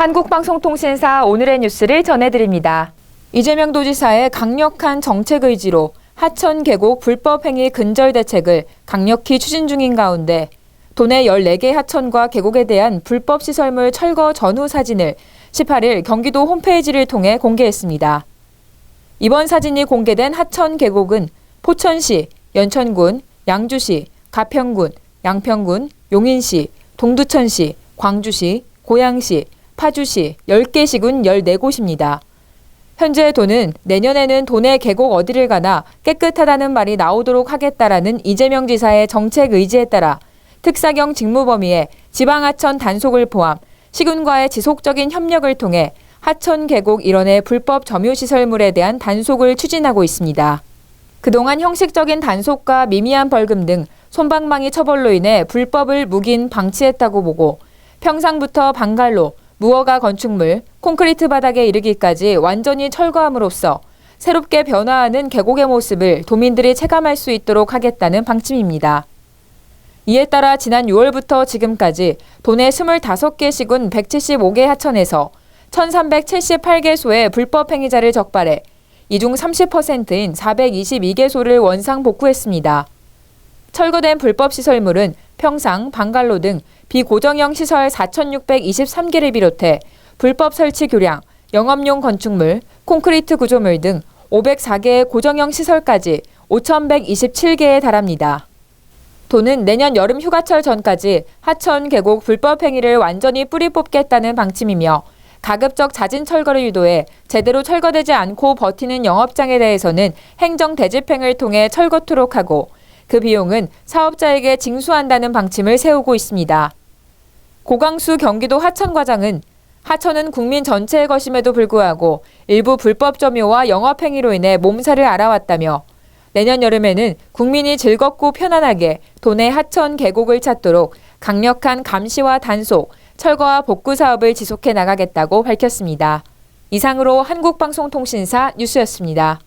한국방송통신사 오늘의 뉴스를 전해드립니다. 이재명 도지사의 강력한 정책 의지로 하천 계곡 불법 행위 근절 대책을 강력히 추진 중인 가운데 도내 14개 하천과 계곡에 대한 불법 시설물 철거 전후 사진을 18일 경기도 홈페이지를 통해 공개했습니다. 이번 사진이 공개된 하천 계곡은 포천시, 연천군, 양주시, 가평군, 양평군, 용인시, 동두천시, 광주시, 고양시, 파주시 10개 시군 14곳입니다. 현재 도는 내년에는 도내 계곡 어디를 가나 깨끗하다는 말이 나오도록 하겠다라는 이재명 지사의 정책 의지에 따라 특사경 직무 범위에 지방하천 단속을 포함 시군과의 지속적인 협력을 통해 하천 계곡 일원의 불법 점유시설물에 대한 단속을 추진하고 있습니다. 그동안 형식적인 단속과 미미한 벌금 등 솜방망이 처벌로 인해 불법을 묵인 방치했다고 보고 평상부터 방갈로, 무허가 건축물, 콘크리트 바닥에 이르기까지 완전히 철거함으로써 새롭게 변화하는 계곡의 모습을 도민들이 체감할 수 있도록 하겠다는 방침입니다. 이에 따라 지난 6월부터 지금까지 도내 25개 시군 175개 하천에서 1378개소의 불법 행위자를 적발해 이중 30%인 422개소를 원상 복구했습니다. 철거된 불법 시설물은 평상, 방갈로 등 비고정형 시설 4,623개를 비롯해 불법 설치 교량, 영업용 건축물, 콘크리트 구조물 등 504개의 고정형 시설까지 5,127개에 달합니다. 도는 내년 여름 휴가철 전까지 하천 계곡 불법 행위를 완전히 뿌리 뽑겠다는 방침이며 가급적 잦은 철거를 유도해 제대로 철거되지 않고 버티는 영업장에 대해서는 행정 대집행을 통해 철거 토록 하고 그 비용은 사업자에게 징수한다는 방침을 세우고 있습니다. 고강수 경기도 하천과장은 하천은 국민 전체의 것임에도 불구하고 일부 불법 점유와 영업행위로 인해 몸살을 앓아왔다며 내년 여름에는 국민이 즐겁고 편안하게 도내 하천 계곡을 찾도록 강력한 감시와 단속, 철거와 복구 사업을 지속해 나가겠다고 밝혔습니다. 이상으로 한국방송통신사 뉴스였습니다.